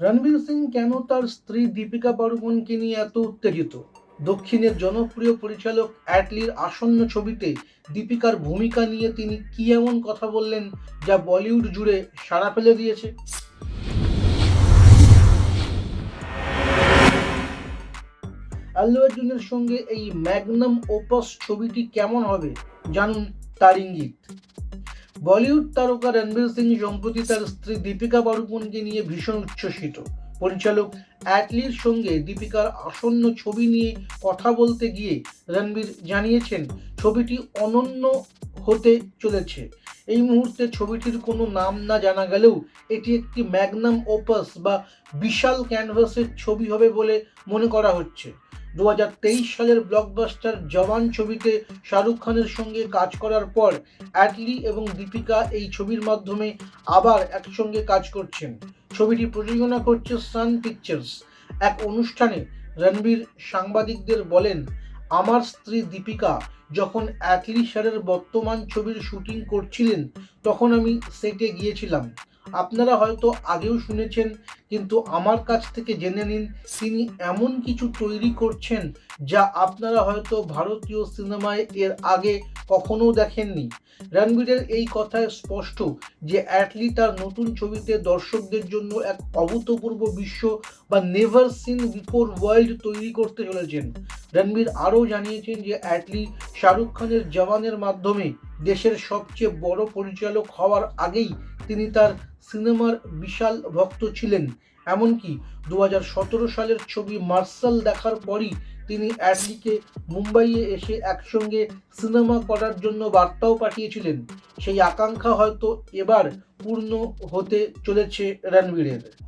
রণবীর সিং কেন তার স্ত্রী দীপিকা পাড়ুকোনকে নিয়ে এত উত্তেজিত? দক্ষিণের জনপ্রিয় পরিচালক অ্যাটলির আসন্ন ছবিতে দীপিকার ভূমিকা নিয়ে তিনি কি এমন কথা বললেন যা বলিউড জুড়ে সাড়া ফেলে দিয়েছে? আল্লু অর্জুনের সঙ্গে এই ম্যাগনাম ওপাস ছবিটি কেমন হবে? জানুন তার ইঙ্গিত। বলিউড তারকা রণবীর সিং সম্প্রতি তার স্ত্রী দীপিকা পাড়ুকোনকে নিয়ে ভীষণ উচ্ছ্বসিত। পরিচালক অ্যাটলির সঙ্গে দীপিকার আসন্ন ছবি নিয়ে কথা বলতে গিয়ে রণবীর জানিয়েছেন, ছবিটি অনন্য হতে চলেছে। এই মুহূর্তে ছবিটির কোনো নাম না জানা গেলেও এটি একটি ম্যাগনাম ওপাস বা বিশাল ক্যানভাসের ছবি হবে বলে মনে করা হচ্ছে। দু হাজার তেইশ সালের ব্লকবাস্টার জওয়ান ছবিতে শাহরুখ খানের সঙ্গে কাজ করার পর অ্যাটলি এবং দীপিকা এই ছবির মাধ্যমে আবার একসঙ্গে কাজ করছেন। ছবিটি প্রযোজনা করছে সান পিকচার্স। এক অনুষ্ঠানে রণবীর সাংবাদিকদের বলেন, আমার স্ত্রী দীপিকা যখন অ্যাটলি স্যারের বর্তমান ছবির শুটিং করছিলেন, তখন আমি সেটে গিয়েছিলাম। আপনারা হয়তো আগেও শুনেছেন, কিন্তু আমার কাছ থেকে জেনে নিন তিনি এমন কিছু তৈরি করছেন যা আপনারা হয়তো ভারতীয় সিনেমায় এর আগে কখনো দেখেননি। রণবীরের এই কথায় স্পষ্ট যে অ্যাটলি তার নতুন ছবিতে দর্শকদের জন্য এক অভূতপূর্ব বিশ্ব বা নেভার সিন বিফোর ওয়ার্ল্ড তৈরি করতে চলেছেন। রণবীর আরও জানিয়েছেন যে অ্যাটলি শাহরুখ খানের জওয়ানের মাধ্যমে দেশের সবচেয়ে বড় পরিচালক হওয়ার আগেই তিনি তার সিনেমার বিশাল ভক্ত ছিলেন। এমনকি দু হাজার সতেরো সালের ছবি মার্শাল দেখার পরই তিনি অ্যাডলিকে মুম্বাইয়ে এসে একসঙ্গে সিনেমা করার জন্য বার্তাও পাঠিয়েছিলেন। সেই আকাঙ্ক্ষা হয়তো এবার পূর্ণ হতে চলেছে রণবীরের।